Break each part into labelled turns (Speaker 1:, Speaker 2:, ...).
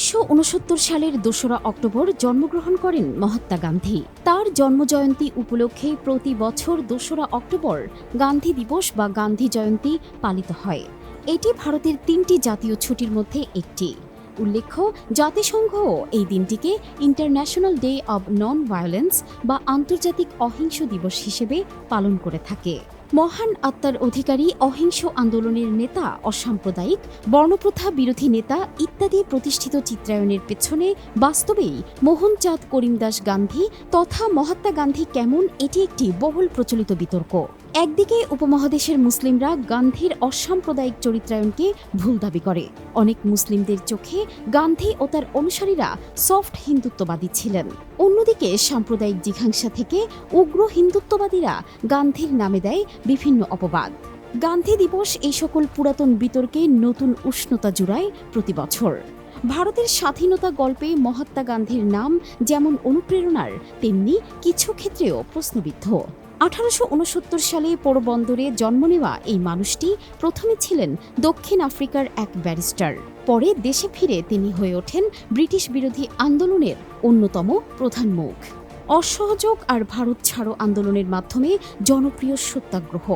Speaker 1: উনিশশো সালের দোসরা অক্টোবর জন্মগ্রহণ করেন মহাত্মা গান্ধী। তার জন্মজয়ন্তী উপলক্ষে প্রতি বছর দোসরা অক্টোবর গান্ধী দিবস বা গান্ধী জয়ন্তী পালিত হয়। এটি ভারতের তিনটি জাতীয় ছুটির মধ্যে একটি। উল্লেখ্য, জাতিসংঘ এই দিনটিকে international day of non violence বা আন্তর্জাতিক অহিংস দিবস হিসেবে পালন করে থাকে। মহান আত্মার অধিকারী অহিংস আন্দোলনের নেতা, অসাম্প্রদায়িক, বর্ণপ্রথা বিরোধী নেতা ইত্যাদি প্রতিষ্ঠিত চিত্রায়নের পেছনে বাস্তবেই মোহনচাঁদ করিমদাস গান্ধী তথা মহাত্মা গান্ধী কেমন এটি একটি বহুল প্রচলিত বিতর্ক। একদিকে উপমহাদেশের মুসলিমরা গান্ধীর অসাম্প্রদায়িক চরিত্রায়নকে ভুল দাবি করে। অনেক মুসলিমদের চোখে গান্ধী ও তার অনুসারীরা সফট হিন্দুত্ববাদী ছিলেন। অন্যদিকে সাম্প্রদায়িক জিঘাংসা থেকে উগ্র হিন্দুত্ববাদীরা গান্ধীর নামে দেয় বিভিন্ন অপবাদ। গান্ধী দিবস এই সকল পুরাতন বিতর্কে নতুন উষ্ণতা জুড়ায় প্রতি বছর। ভারতের স্বাধীনতা গল্পে মহাত্মা গান্ধীর নাম যেমন অনুপ্রেরণার, তেমনি কিছু ক্ষেত্রেও প্রশ্নবিদ্ধ। আঠারোশো উনসত্তর সালে পোরবন্দরে জন্ম নেওয়া এই মানুষটি প্রথমে ছিলেন দক্ষিণ আফ্রিকার এক ব্যারিস্টার। পরে দেশে ফিরে তিনি হয়ে ওঠেন ব্রিটিশ বিরোধী আন্দোলনের অন্যতম প্রধান মুখ। অসহযোগ আর ভারত ছাড়ো আন্দোলনের মাধ্যমে জনপ্রিয় সত্যাগ্রহ।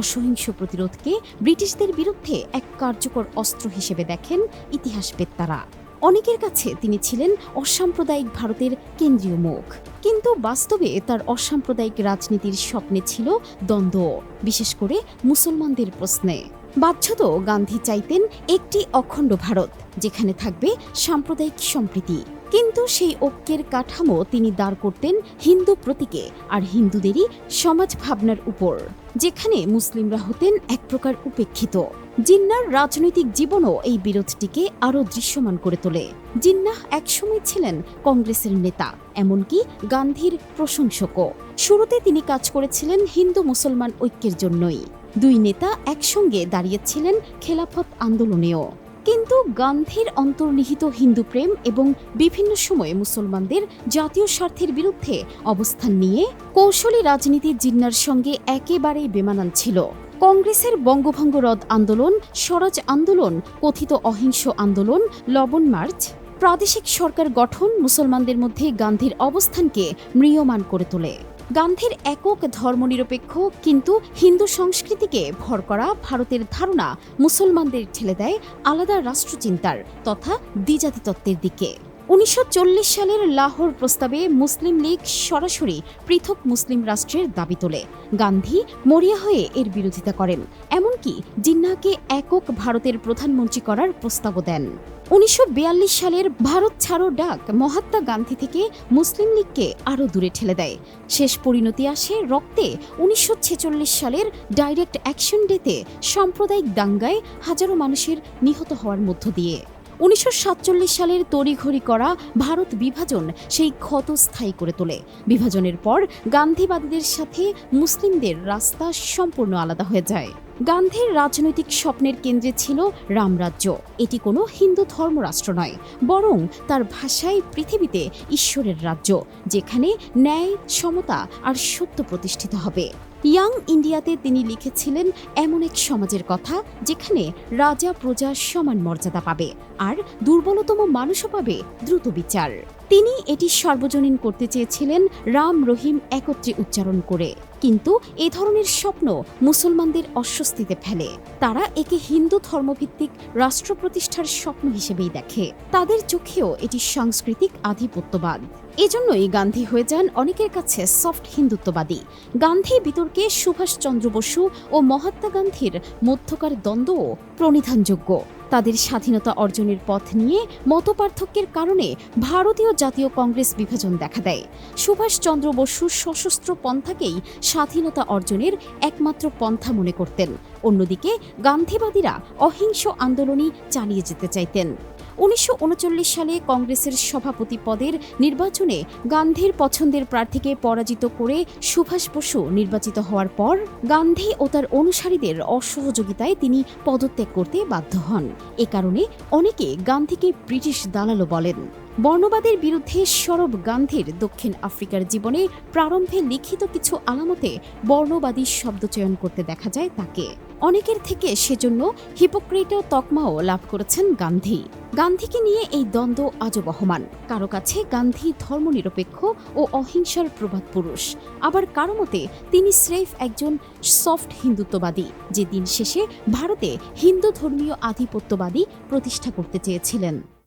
Speaker 1: অসহিংস প্রতিরোধকে ব্রিটিশদের বিরুদ্ধে এক কার্যকর অস্ত্র হিসেবে দেখেন ইতিহাসবেত্তারা অনেকের কাছে তিনি ছিলেন অসাম্প্রদায়িক ভারতের কেন্দ্রীয় মুখ। কিন্তু বাস্তবে তার অসাম্প্রদায়িক রাজনীতির স্বপ্নে ছিল দ্বন্দ্ব, বিশেষ করে মুসলমানদের প্রশ্নে। বাধ্যত গান্ধী চাইতেন একটি অখণ্ড ভারত, যেখানে থাকবে সাম্প্রদায়িক সম্প্রীতি। কিন্তু সেই ঐক্যের কাঠামো তিনি দাঁড় করতেন হিন্দু প্রতীকে আর হিন্দুদেরই সমাজ ভাবনার উপর, যেখানে মুসলিমরা হতেন এক প্রকার উপেক্ষিত। জিন্নার রাজনৈতিক জীবনও এই বিরোধটিকে আরও দৃশ্যমান করে তোলে। জিন্নাহ একসময় ছিলেন কংগ্রেসের নেতা, এমনকি গান্ধীর প্রশংসকও। শুরুতে তিনি কাজ করেছিলেন হিন্দু মুসলমান ঐক্যের জন্যই। দুই নেতা একসঙ্গে দাঁড়িয়েছিলেন খেলাফত আন্দোলনেও। কিন্তু গান্ধীর অন্তর্নিহিত হিন্দু প্রেম এবং বিভিন্ন সময়ে মুসলমানদের জাতীয় স্বার্থের বিরুদ্ধে অবস্থান নিয়ে কৌশলী রাজনীতি জিন্নার সঙ্গে একেবারেই বেমানান ছিল। কংগ্রেসের বঙ্গভঙ্গ রদ আন্দোলন, স্বরাজ আন্দোলন, কথিত অহিংস আন্দোলন, লবণ মার্চ, প্রাদেশিক সরকার গঠন মুসলমানদের মধ্যে গান্ধীর অবস্থানকে ম্রিয়মান করে তোলে। গান্ধীর একক ধর্মনিরপেক্ষ কিন্তু হিন্দু সংস্কৃতিকে ভর করা ভারতের ধারণা মুসলমানদের ঠেলে দেয় আলাদা রাষ্ট্রচিন্তার তথা দ্বিজাতি তত্ত্বের দিকে। উনিশশো চল্লিশ সালের লাহোর প্রস্তাবে মুসলিম লীগ সরাসরি পৃথক মুসলিম রাষ্ট্রের দাবি তোলে। গান্ধী মরিয়া হয়ে এর বিরোধিতা করেন। এমনকি জিন্নাহকে একক ভারতের প্রধানমন্ত্রী করার প্রস্তাবও দেন। উনিশশো বিয়াল্লিশ সালের ভারত ছাড়ো ডাক মহাত্মা গান্ধী থেকে মুসলিম লীগকে আরও দূরে ঠেলে দেয়। শেষ পরিণতি আসে রক্তে উনিশশো ছেচল্লিশ সালের ডাইরেক্ট অ্যাকশন ডেতে সাম্প্রদায়িক দাঙ্গায় হাজারো মানুষের নিহত হওয়ার মধ্য দিয়ে। উনিশশো সাতচল্লিশ সালের তড়িঘড়ি করা ভারত বিভাজন সেই ক্ষত স্থায়ী করে তোলে। বিভাজনের পর গান্ধীবাদীদের সাথে মুসলিমদের রাস্তা সম্পূর্ণ আলাদা হয়ে যায়। গান্ধীর রাজনৈতিক স্বপ্নের কেন্দ্রে ছিল রামরাজ্য। এটি কোনো হিন্দু ধর্মরাষ্ট্র নয়, বরং তার ভাষায় পৃথিবীতে ঈশ্বরের রাজ্য, যেখানে ন্যায়, সমতা আর সত্য প্রতিষ্ঠিত হবে। ইয়াং ইন্ডিয়াতে তিনি লিখেছিলেন এমন এক সমাজের কথা, যেখানে রাজা প্রজা সমান মর্যাদা পাবে আর দুর্বলতম মানুষও পাবে দ্রুত বিচার। তিনি এটি সর্বজনীন করতে চেয়েছিলেন রাম রহিম একত্রে উচ্চারণ করে। কিন্তু এ ধরনের স্বপ্ন মুসলমানদের অস্বস্তিতে ফেলে। তারা একে হিন্দু ধর্মভিত্তিক রাষ্ট্র প্রতিষ্ঠার স্বপ্ন হিসেবেই দেখে। তাদের চোখেও এটি সাংস্কৃতিক আধিপত্যবাদ। এজন্যই গান্ধী হয়ে যান অনেকের কাছে সফট হিন্দুত্ববাদী। গান্ধী বিতর্কে সুভাষচন্দ্র বসু ও মহাত্মা গান্ধীর মধ্যকার দ্বন্দ্বও প্রণিধানযোগ্য। তাদের স্বাধীনতা অর্জনের পথ নিয়ে মতপার্থক্যের কারণে ভারতীয় জাতীয় কংগ্রেস বিভাজন দেখা দেয়। সুভাষচন্দ্র বসু সশস্ত্র পন্থাকেই স্বাধীনতা অর্জনের একমাত্র পন্থা মনে করতেন। অন্যদিকে গান্ধীবাদীরা অহিংস আন্দোলনই চালিয়ে যেতে চাইতেন। উনিশশো উনচল্লিশ সালে কংগ্রেসের সভাপতি পদের নির্বাচনে গান্ধীর পছন্দের প্রার্থীকে পরাজিত করে সুভাষ বসু নির্বাচিত হওয়ার পর গান্ধী ও তার অনুসারীদের অসহযোগিতায় তিনি পদত্যাগ করতে বাধ্য হন। এ কারণে অনেকে গান্ধীকে ব্রিটিশ দালালও বলেন। বর্ণবাদের বিরুদ্ধে সরব গান্ধীর দক্ষিণ আফ্রিকার জীবনে প্রারম্ভে লিখিত কিছু আলামতে বর্ণবাদী শব্দ চয়ন করতে দেখা যায় তাকে। অনেকের থেকে সেজন্য হিপোক্রেটও তকমাও লাভ করেছেন গান্ধী। গান্ধীকে নিয়ে এই দ্বন্দ্ব আজও বহমান। কারও কাছে গান্ধী ধর্মনিরপেক্ষ ও অহিংসার প্রবাদ পুরুষ। আবার কারও মতে তিনি স্রেফ একজন সফট হিন্দুত্ববাদী, যে দিন শেষে ভারতে হিন্দু ধর্মীয় আধিপত্যবাদী প্রতিষ্ঠা করতে চেয়েছিলেন।